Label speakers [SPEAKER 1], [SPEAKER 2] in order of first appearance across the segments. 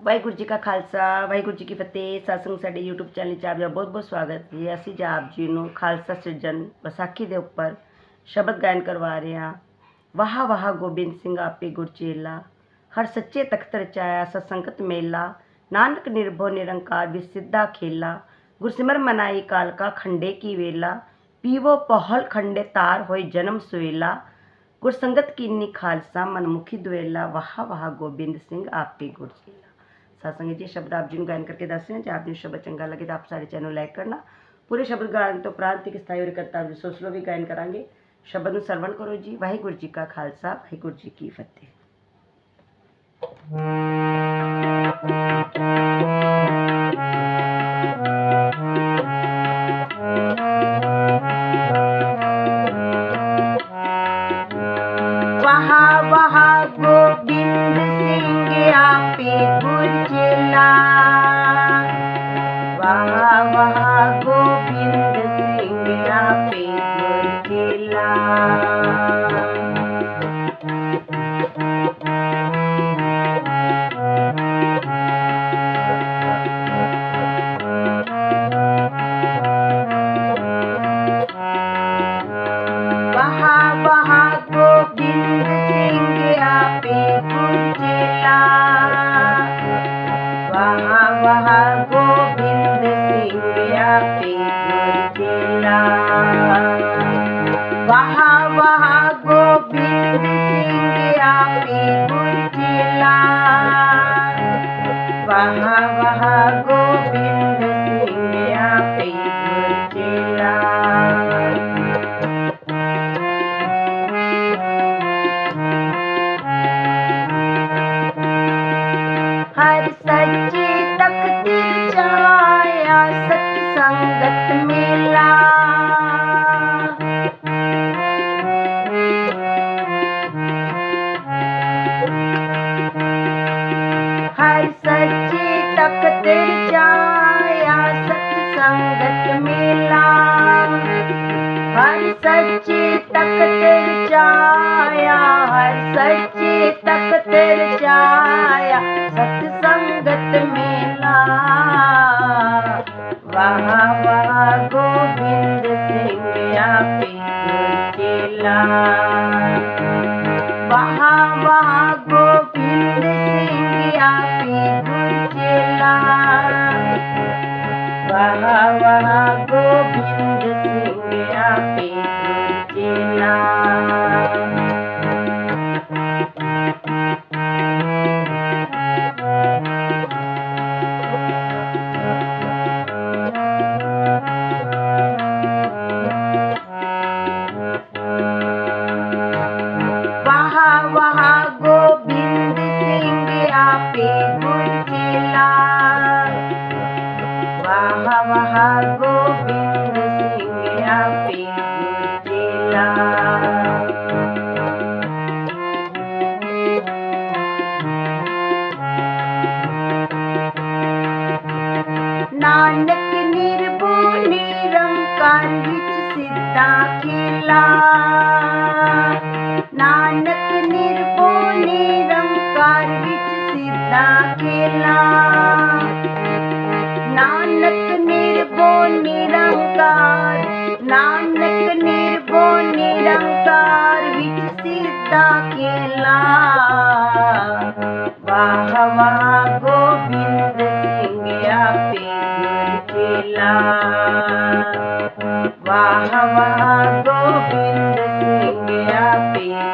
[SPEAKER 1] ਵਾਹਿਗੁਰੂ ਜੀ ਕਾ ਖਾਲਸਾ ਵਾਹਿਗੁਰੂ ਜੀ ਕੀ ਫਤਿਹ ਸਾਸੰਗ ਸਾਡੇ YouTube channel 'ਚ ਆਪ ਜੀ ਦਾ ਬਹੁਤ-ਬਹੁਤ ਸਵਾਗਤ ਹੈ ਅਸੀਂ ਜੀ ਆਪ ਜੀ ਨੂੰ ਖਾਲਸਾ ਸਿਰਜਣ ਵਿਸਾਖੀ ਦੇ ਉੱਪਰ ਸ਼ਬਦ ਗਾਇਨ ਕਰਵਾ ਰਹੇ ਹਾਂ ਵਾਹ ਵਾਹ ਗੋਬਿੰਦ ਸਿੰਘ ਆਪੇ ਗੁਰਚੇਲਾ ਹਰ ਸੱਚੇ ਤਖਤ ਰਚਾਇਆ ਸਤਸੰਗਤ ਮੇਲਾ ਨਾਨਕ ਨਿਰਭਉ ਨਿਰੰਕਾਰ ਵਿਸਿੱਧਾ ਖੇਲਾ ਗੁਰਸਿਮਰ ਮਨਾਈ ਕਾਲਕਾ ਖੰਡੇ ਕੀ ਵੇਲਾ ਪੀਵੋ ਪਹਲ ਖੰਡੇ ਤਾਰ ਹੋਏ ਜਨਮ ਸੁਏਲਾ ਗੁਰਸੰਗਤ ਕੀਨੀ ਖਾਲਸਾ ਮਨਮੁਖੀ ਦੁਏਲਾ ਵਾਹ ਵਾਹ ਗੋਬਿੰਦ ਸਿੰਘ ਆਪੇ ਗੁਰਚੇਲਾ ਸਾਸੰਗ ਜੀ ਸ਼ਬਦ ਆਪ ਜੀ ਨੂੰ ਗਾਇਨ ਕਰਕੇ ਦੱਸ ਰਹੇ ਹਾਂ ਜੇ ਆਪ ਜੀ ਨੂੰ ਸ਼ਬਦ ਚੰਗਾ ਲੱਗੇ ਤਾਂ ਆਪ ਸਾਡੇ ਚੈਨਲ ਨੂੰ ਲਾਈਕ ਕਰਨਾ ਪੂਰੇ ਸ਼ਬਦ ਗਾਇਨ ਤੋਂ ਉਪਰੰਤ ਇੱਕ ਸਥਾਈ ਔਰ ਕਰਤਾ ਸੋਸਲੋ ਵੀ ਗਾਇਨ ਕਰਾਂਗੇ ਸ਼ਬਦ ਨੂੰ ਸਰਵਣ ਕਰੋ ਜੀ ਵਾਹਿਗੁਰੂ ਜੀ ਕਾ ਖਾਲਸਾ ਵਾਹਿਗੁਰੂ ਜੀ ਕੀ ਫਤਿਹ सिंह आपे मेला हर सच्चे तख्त छाया हर सच्चे तख्त छाया सत्संगत मेला। वाह वाह गोविंद सिंह आपे गुरचेला अकेला नानक निर्भो निरंकार, नानक निर्भो निरंकार सीता केला। वाह गोविंद सिंह आपे केला। वाह गोविंद सिंह आपे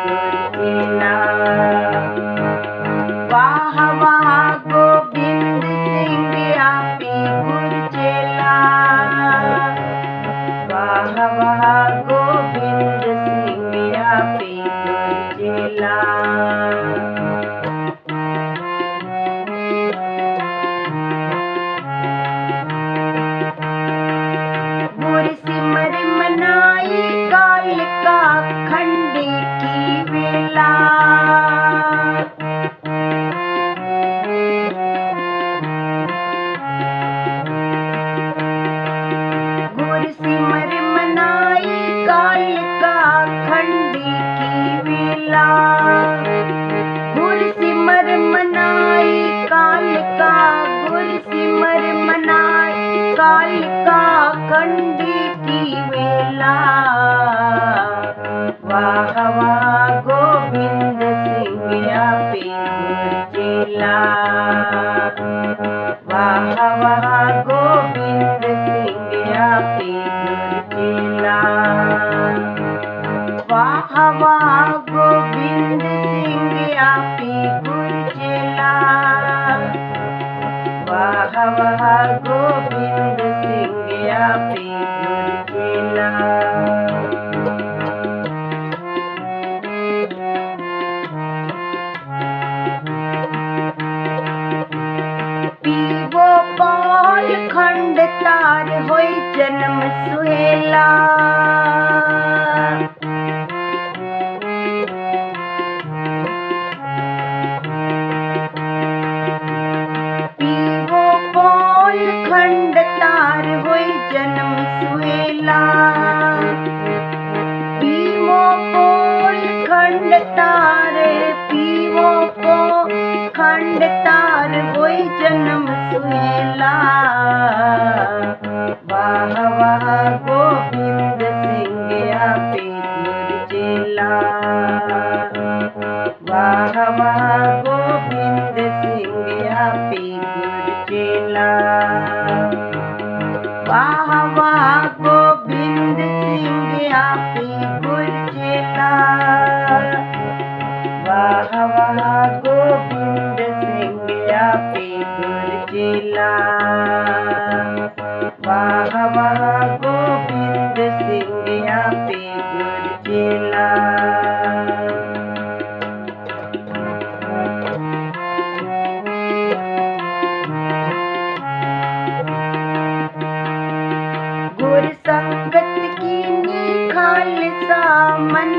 [SPEAKER 1] सिंह आपे गुरचेला वाह वाह गोविंद खालसा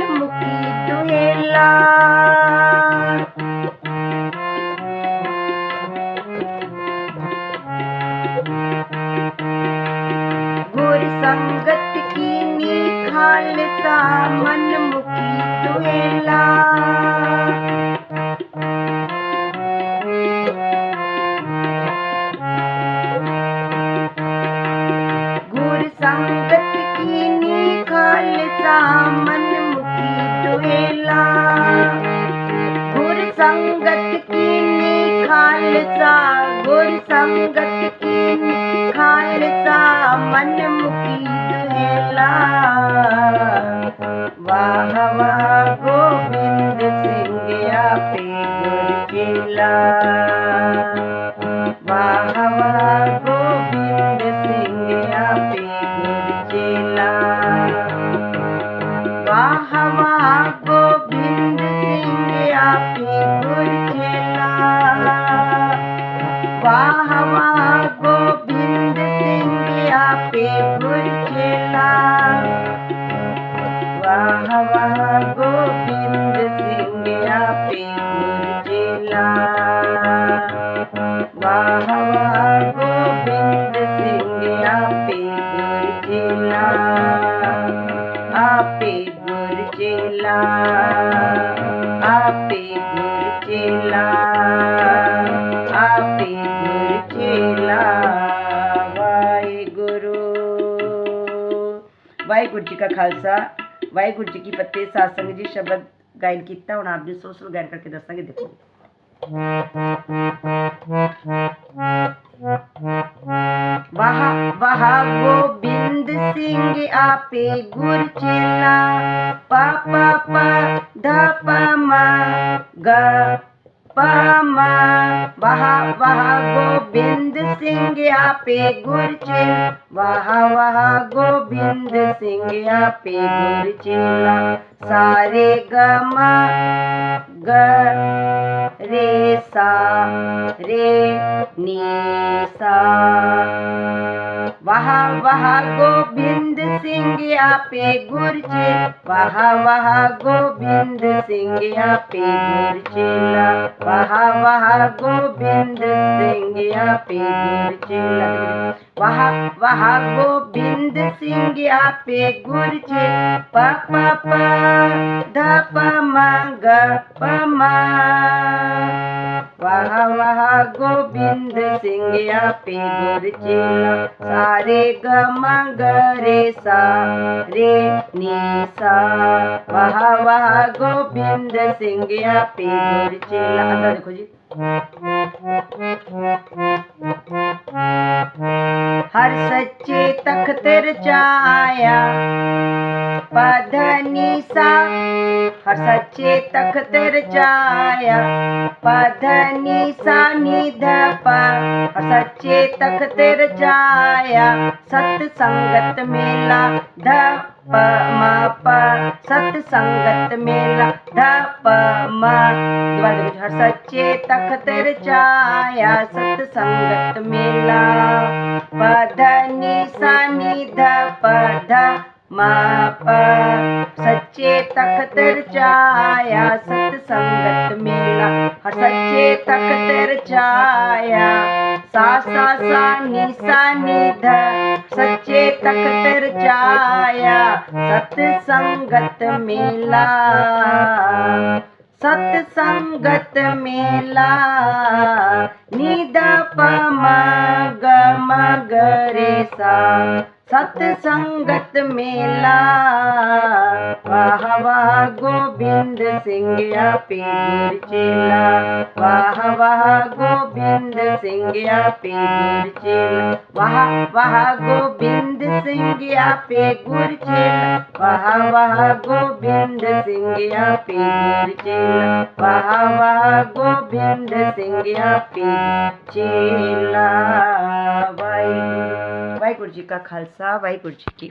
[SPEAKER 1] खालसा मन मुखी दुहेला वाह वाह, गोविंद सिंह आपे गुरचेला वाह वाह, गोविंद सिंह आपे गुरचेला वाह वाह, गोविंद सिंह आपे ਗੋਬਿੰਦ ਸਿੰਘ ਆਪੇ ਗੁਰ ਚੇਲਾ ਆਪੇ ਗੁਰ ਚੇਲਾ ਆਪੇ ਗੁਰ ਚੇਲਾ ਆਪੇ ਗੁਰ ਚੇਲਾ ਵਾਹਿਗੁਰੂ ਵਾਹਿਗੁਰੂ ਜੀ ਕਾ ਖਾਲਸਾ, ਵਾਹਿਗੁਰੂ ਜੀ ਕੀ ਫਤਿਹ, ਸਾਸੰਗ ਜੀ ਸ਼ਬਦ ਗਾਇਨ ਕੀਤਾ, ਹੁਣ ਆਪ ਜੀ ਸੋਸ਼ਲ ਗਾਇਨ ਕਰਕੇ ਦੱਸਾਂਗੇ, ਦੇਖੋ। Baha, bahago bindesingi api gurcila papapa dapama ga. पमा वहा वाह गोविंद सिंह आपे पे गुरचिन वाह वाह गोविंद सिंह आपे पे सारे गमा, ग, रे, सा, रे, नी, सा। वाह वाह गोविंद गोविंद सिंह पे गुरजे, वाह वाह गोविंद सिंह पे गुरजे वाह वाह गोविंद सिंह पे गुरजेला वहा वहा गोविंद सिंह या पे गुरु जी प प प, ध, प, म, ग, प, म। वह वह गोविंद सिंह या पे गुरु जी सारे ग, म, ग, रे, सा, रे, नी, सा। वह वह गोविंद सिंह या पे गुरु जी अंदर देखो जी। ਹਰ ਸੱਚੇ ਤਖਤ ਰਚਾਇਆ। ਪਦ ਨੀਸਾ ਹਰ ਸੱਚੇ ਤਖਤ ਰਚਾਇਆ। ਪਦ ਨੀਸਾ ਨਿਧ ਪ। ਹਰ ਸੱਚੇ ਤਖਤ ਰਚਾਇਆ। ਸਤ ਸੰਗਤ ਮੇਲਾ ਧ प म प सत संगत मेला ध प म द्वार विचार सच्चे तखत रचाया सत संगत मेला प ध नि सा नि ध प ध म प सच्चे तखत रचाया सत संगत मेला हर सच्चे तखत रचाया सा सा सा, नी सा, नी, ध, सच्चे तख्त रचाया सत्संगत मेला। सत्संगत मेला, निद मग मग रे, सा। सतसंगत मेला, वाह वाह, गोविंद सिंह पीर चेला। वाह वाह गो गोविंद सिंह या पे गुरचिन वाह वाह, गोविंद सिंह या पे गुरचिन वाह वाह, गोविंद सिंह या पे गुरचिन वाह वाह, गोविंद सिंह या पे चिल्ला वाई जी का खालसा, वाहिगुरु जी की